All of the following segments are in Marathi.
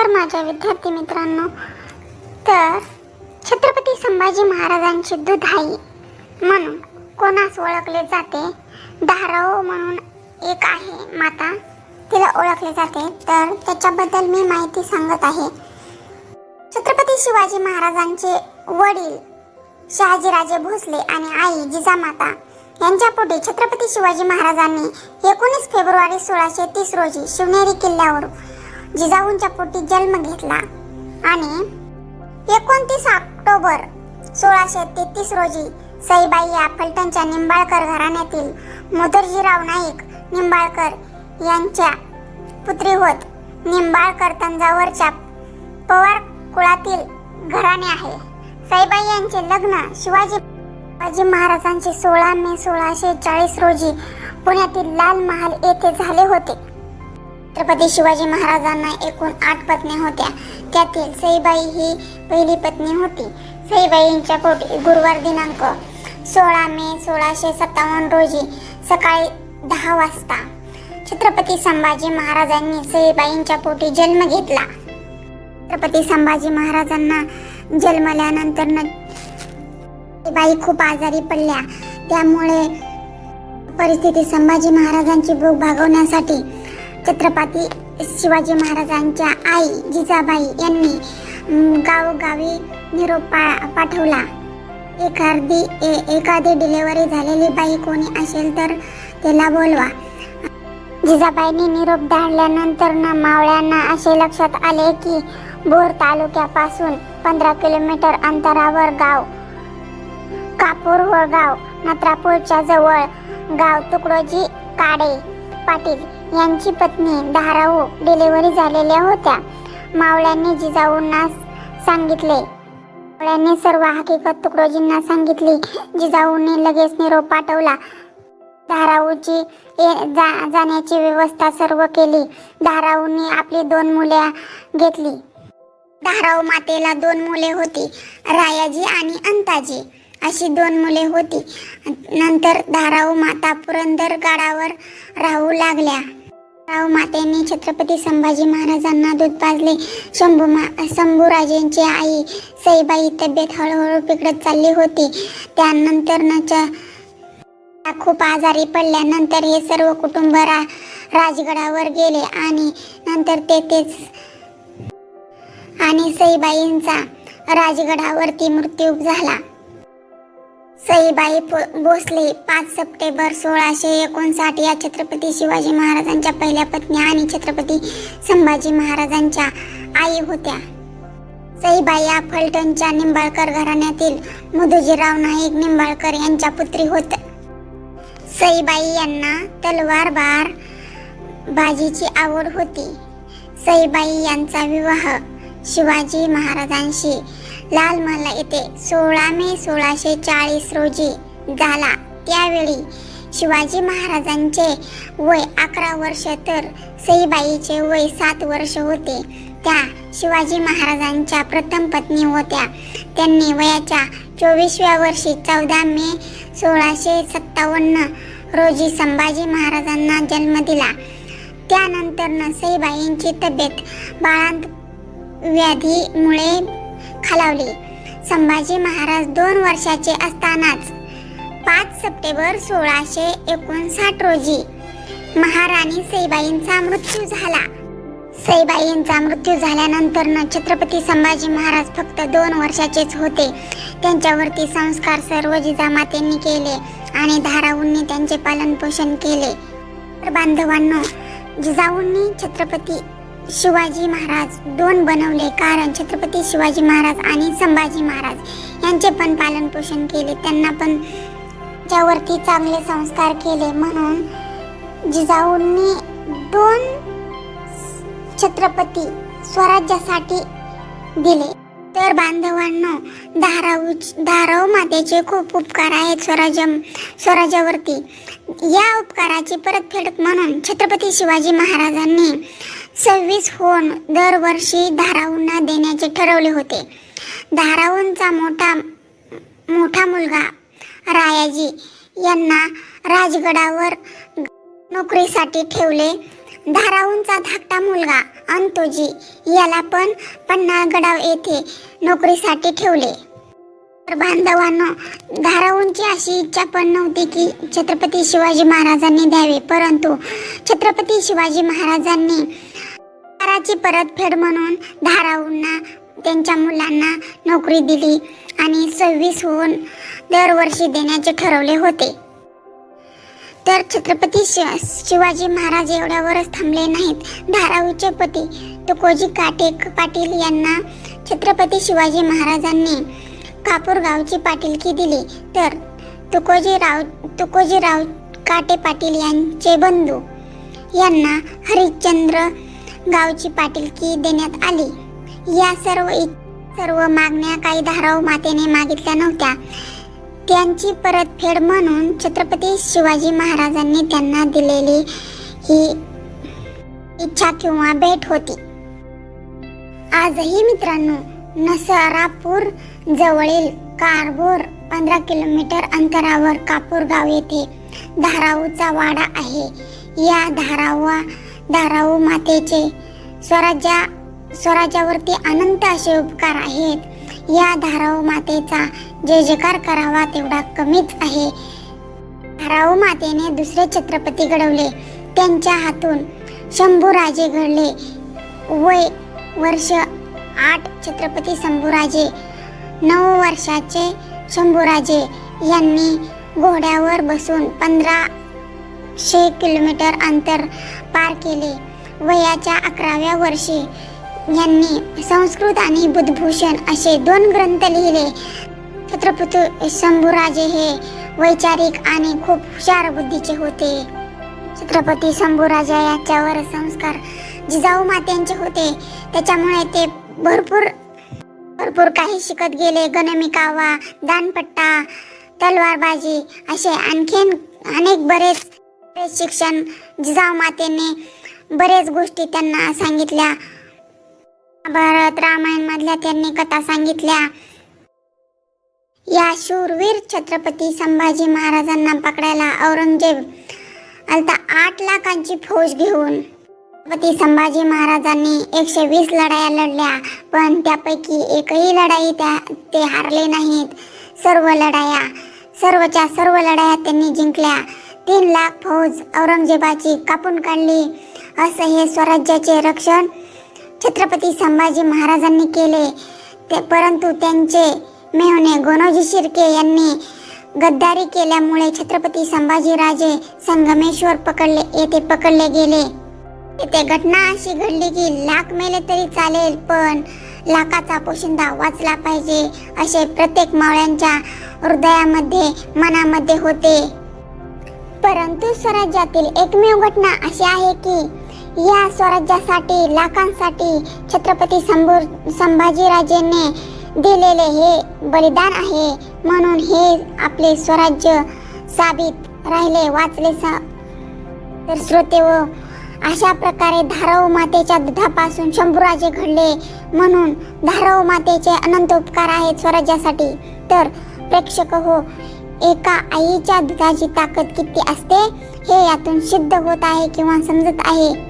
नमस्कार माझ्या विद्यार्थी मित्रांनो. तर छत्रपती संभाजी महाराजांची दुधाई म्हणून कोणास ओळखले जाते? धाराओ म्हणून एक आहे माता. तिला ओळखले जाते. तर त्याच्याबद्दल मी माहिती सांगत आहे. छत्रपती शिवाजी महाराजांचे वडील शहाजीराजे भोसले आणि आई जिजामाता यांच्यापुढे छत्रपती शिवाजी महाराजांनी एकोणीस फेब्रुवारी सोळाशे तीस रोजी शिवनेरी किल्ल्यावर जिजाऊंच्या पोटी जन्म घेतला. आणि एकोणतीस ऑक्टोबर सोळाशे तेहतीस रोजी सईबाई या फलटणच्या निंबाळकर घराण्यातील मोदरजीराव नाईक निंबाळकर यांच्या पुत्री होत निंबाळकर तंजावरच्या पवार कुळातील घराणे आहे. साईबाई यांचे लग्न शिवाजी शिवाजी महाराजांचे सोळा मे सोळाशे चाळीस रोजी पुण्यातील लाल महाल येथे झाले होते. छत्रपती शिवाजी महाराजांना एकूण आठ पत्नी होत्या. त्यातील सईबाई ही पहिली पत्नी होती. सईबाईंच्या पोटी गुरुवार दिनांक सोळा मे सोळाशे सत्तावन्न रोजी सकाळी दहा वाजता छत्रपती संभाजी महाराजांनी सईबाईंच्या पोटी जन्म घेतला. छत्रपती संभाजी महाराजांना जन्मल्यानंतर बाई खूप आजारी पडल्या. त्यामुळे परिस्थिती संभाजी महाराजांची भूक भागवण्यासाठी छत्रपती शिवाजी महाराजांच्या आई जिजाबाई यांनी गावोगावी निरोप पा पाठवला एखादी ए- एखादी डिलेवरी झालेली बाई कोणी असेल तर त्याला बोलवा. जिजाबाईंनी निरोप धाडल्यानंतर ना मावळ्यांना असे लक्षात आले की भोर तालुक्यापासून पंधरा किलोमीटर अंतरावर गाव कापूर गाव नत्रापूरच्या जवळ गाव तुकडोजी काडे पाटील यांची पत्नी धाराऊ डिलिव्हरी झालेल्या होत्या. मावळ्यांनी जिजाऊंना सांगितले. मावळ्यांनी सर्व हकीकत तुकडोजींना सांगितली. जिजाऊंनी लगेच निरोप पाठवला. धाराऊची जा- जाण्याची व्यवस्था सर्व केली. धाराऊंनी आपली दोन मुले घेतली. धाराऊ मातेला दोन मुले होती रायाजी आणि अंताजी. अशी दोन मुले होती. नंतर धाराऊ माता पुरंदर गडावर राहू लागल्या. राव मातेने छत्रपती संभाजी महाराजांना दूध पाजले. शंभू मा शंभूराजेंची आई सईबाई तब्येत हळूहळू बिघडत चालली होती. त्यानंतर खूप आजारी पडल्यानंतर हे सर्व कुटुंब रा राजगडावर गेले आणि नंतर तेथेच आणि सईबाईंचा राजगडावरती मृत्यू झाला. सईबाई भोसले पाच सप्टेंबर सोळाशे एकोणसाठ या छत्रपती शिवाजी महाराजांच्या पहिल्या पत्नी आणि छत्रपती संभाजी महाराजांच्या आई होत्या. सईबाई या फलटणच्या निंबाळकर घराण्यातील मुदुजीराव नाईक निंबाळकर यांच्या पुत्री होत्या सईबाई यांना तलवार बार बाजीची आवड होती. सईबाई यांचा विवाह शिवाजी महाराजांशी लाल महल येथे सोळा मे सोळाशे चाळीस रोजी झाला. त्यावेळी शिवाजी महाराजांचे वय अकरा वर्ष तर सईबाईचे वय सात वर्ष होते. त्या शिवाजी महाराजांच्या प्रथम पत्नी होत्या. त्यांनी वयाच्या चोवीसव्या वर्षी चौदा मे सोळाशे सत्तावन्न रोजी संभाजी महाराजांना जन्म दिला. त्यानंतर सईबाईंची तब्येत बाळांत व्याधीमुळे खालावली. संभाजी महाराज दोन वर्षाचे असतानाच पाच सप्टेंबर सोळाशे एकोणसाठ रोजी महाराणी सईबाईंचा मृत्यू झाला. सईबाईंचा मृत्यू झाल्यानंतर छत्रपती संभाजी महाराज फक्त दोन वर्षाचेच होते. त्यांच्यावरती संस्कार सर्व जिजामातेंनी केले आणि धाराऊंनी त्यांचे पालन पोषण केले. तर बांधवांनो जिजाऊंनी छत्रपती शिवाजी महाराज दोन बनवले. कारण छत्रपती शिवाजी महाराज आणि संभाजी महाराज यांचे पण पालन पोषण केले. त्यांना पण त्यावरती चांगले संस्कार केले. म्हणून जिजाऊंनी दोन छत्रपती स्वराज्यासाठी दिले. तर बांधवांनो धाराऊ धाराऊ मातेचे खूप उपकार आहेत स्वराज स्वराज्यावरती. या उपकाराची परतफेड म्हणून छत्रपती शिवाजी महाराजांनी सव्वीस होऊन दरवर्षी धाराऊंना देण्याचे ठरवले होते. धाराऊंचा मोठा मोठा मुलगा रायाजी यांना राजगडावर नोकरीसाठी ठेवले. धाराहूनचा धाकटा मुलगा अंतोजी याला पण पन्हाळगडाव येथे नोकरीसाठी ठेवले. तर बांधवांनो धाराहूनची अशी इच्छा पण नव्हती की छत्रपती शिवाजी महाराजांनी द्यावे. परंतु छत्रपती शिवाजी महाराजांनी कराची परतफेड म्हणून धाराहूंना त्यांच्या मुलांना नोकरी दिली आणि सव्वीस होऊन दरवर्षी देण्याचे ठरवले होते. तर छत्रपती शि- शिवाजी महाराज एवढ्यावरच थांबले नाहीत धारावीचे पती तुकोजी काटेक पाटील यांना छत्रपती शिवाजी महाराजांनी कापूरगावची पाटीलकी दिली. तर तुकोजीराव तुकोजीराव काटे पाटील यांचे बंधू यांना हरिश्चंद्र गावची पाटीलकी देण्यात आली. या सर्व इ- सर्व मागण्या काही धाराव मातेने मागितल्या नव्हत्या. त्यांची परतफेड म्हणून छत्रपती शिवाजी महाराजांनी त्यांना दिलेली ही इच्छा किंवा भेट होती. आजही मित्रांनो नसरापूर जवळील कारभोर पंधरा किलोमीटर अंतरावर कापूरगाव येथे धाराऊचा वाडा आहे. या धारावा धाराऊ मातेचे स्वराज्या स्वराज्यावरती अनंत असे उपकार आहेत. या धाराऊ मातेचा जय जयकार करावा तेवढा कमीच आहे. धाराऊ मातेने दुसरे छत्रपती घडवले. त्यांच्या हातून शंभूराजे घडले. वय वर्ष आठ छत्रपती शंभूराजे नऊ वर्षाचे शंभूराजे यांनी घोड्यावर बसून पंधराशे किलोमीटर अंतर पार केले. वयाच्या अकराव्या वर्षी यांनी संस्कृत आणि बुद्धभूषण असे दोन ग्रंथ लिहिले. छत्रपती शंभूराजे हे वैचारिक आणि खूप हुशार बुद्धीचे होते. छत्रपती शंभूराजा याच्यावर संस्कार जिजाऊ मात्यांचे होते. त्याच्यामुळे ते भरपूर भरपूर काही शिकत गेले. गणमिकावा दानपट्टा तलवारबाजी असे आणखीन अनेक बरेच शिक्षण जिजाऊ मातेने बरेच गोष्टी त्यांना सांगितल्या. भारत रामायण मधल्या त्यांनी कथा सांगितल्या. या शूरवीर छत्रपती संभाजी महाराजांना पकडायला औरंगजेब आलता आठ लाखांची फौज घेऊन. छत्रपती संभाजी महाराजांनी एकशे वीस लढाया लढल्या पण त्यापैकी एकही लढाई त्या ते हारले नाहीत. सर्व लढाया सर्वच्या सर्व लढाया त्यांनी जिंकल्या. तीन लाख फौज औरंगजेबाची कापून काढली. असं हे स्वराज्याचे रक्षण छत्रपती संभाजी महाराजांनी केले. ते परंतु त्यांचे मेहने गोनोजी शिर्के यांनी गद्दारी केल्यामुळे छत्रपती संभाजीराजे संगमेश्वर पकडले येथे पकडले गेले. येथे घटना अशी घडली की लाख मेले तरी चालेल पण लाखाचा पोशिंदा वाचला पाहिजे असे प्रत्येक मावळ्यांच्या हृदयामध्ये मनामध्ये होते. परंतु स्वराज्यातील एकमेव घटना अशी आहे की या स्वराज्यासाठी लाखांसाठी छत्रपती संभू संभाजीराजेने दिलेले हे बलिदान आहे. म्हणून हे आपले स्वराज्य साबित राहिले वाचले सा तर श्रोते व अशा प्रकारे धारव मातेच्या दुधापासून शंभूराजे घडले. म्हणून धारव मातेचे अनंत उपकार आहेत स्वराज्यासाठी. तर प्रेक्षक हो एका आईच्या दुधाची ताकद किती असते? हे यातून सिद्ध होत आहे किंवा समजत आहे.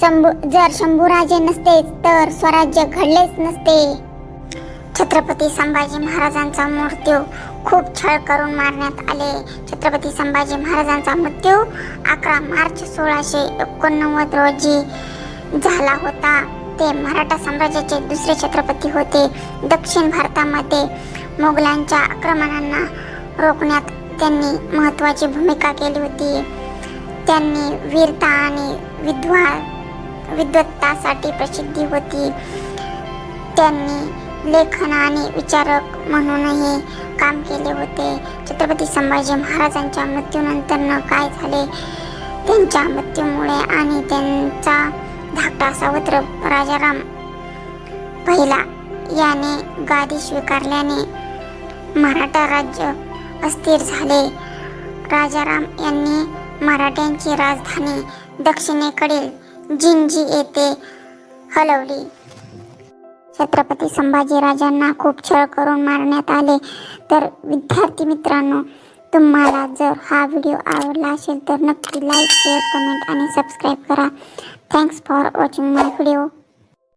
शंभू जर शंभूराजे नसते तर स्वराज्य घडलेच नसते. छत्रपती संभाजी महाराजांचा मृत्यू खूप छळ करून मारण्यात आले. छत्रपती संभाजी महाराजांचा मृत्यू अकरा मार्च सोळाशे एकोणनव्वद रोजी झाला होता. ते मराठा साम्राज्याचे दुसरे छत्रपती होते. दक्षिण भारतामध्ये मोगलांच्या आक्रमणांना रोखण्यात त्यांनी महत्त्वाची भूमिका केली होती. त्यांनी वीरता आणि विद्वा विद्वत्तासाठी प्रसिद्धी होती. त्यांनी लेखन आणि विचारक म्हणूनही काम केले होते. छत्रपती संभाजी महाराजांच्या मृत्यूनंतर काय झाले? त्यांच्या मृत्यूमुळे आणि त्यांचा धाकटा सावत्र राजाराम पहिला याने गादी स्वीकारल्याने मराठा राज्य अस्थिर झाले. राजाराम यांनी मराठ्यांची राजधानी दक्षिणेकडील जिंजी येथे हलवली. छत्रपती संभाजीराजांना खूप छळ करून मारण्यात आले. तर विद्यार्थी मित्रांनो तुम्हाला जर हा व्हिडिओ आवडला असेल तर नक्की लाईक शेअर कमेंट आणि सबस्क्राईब करा. Thanks for watching my video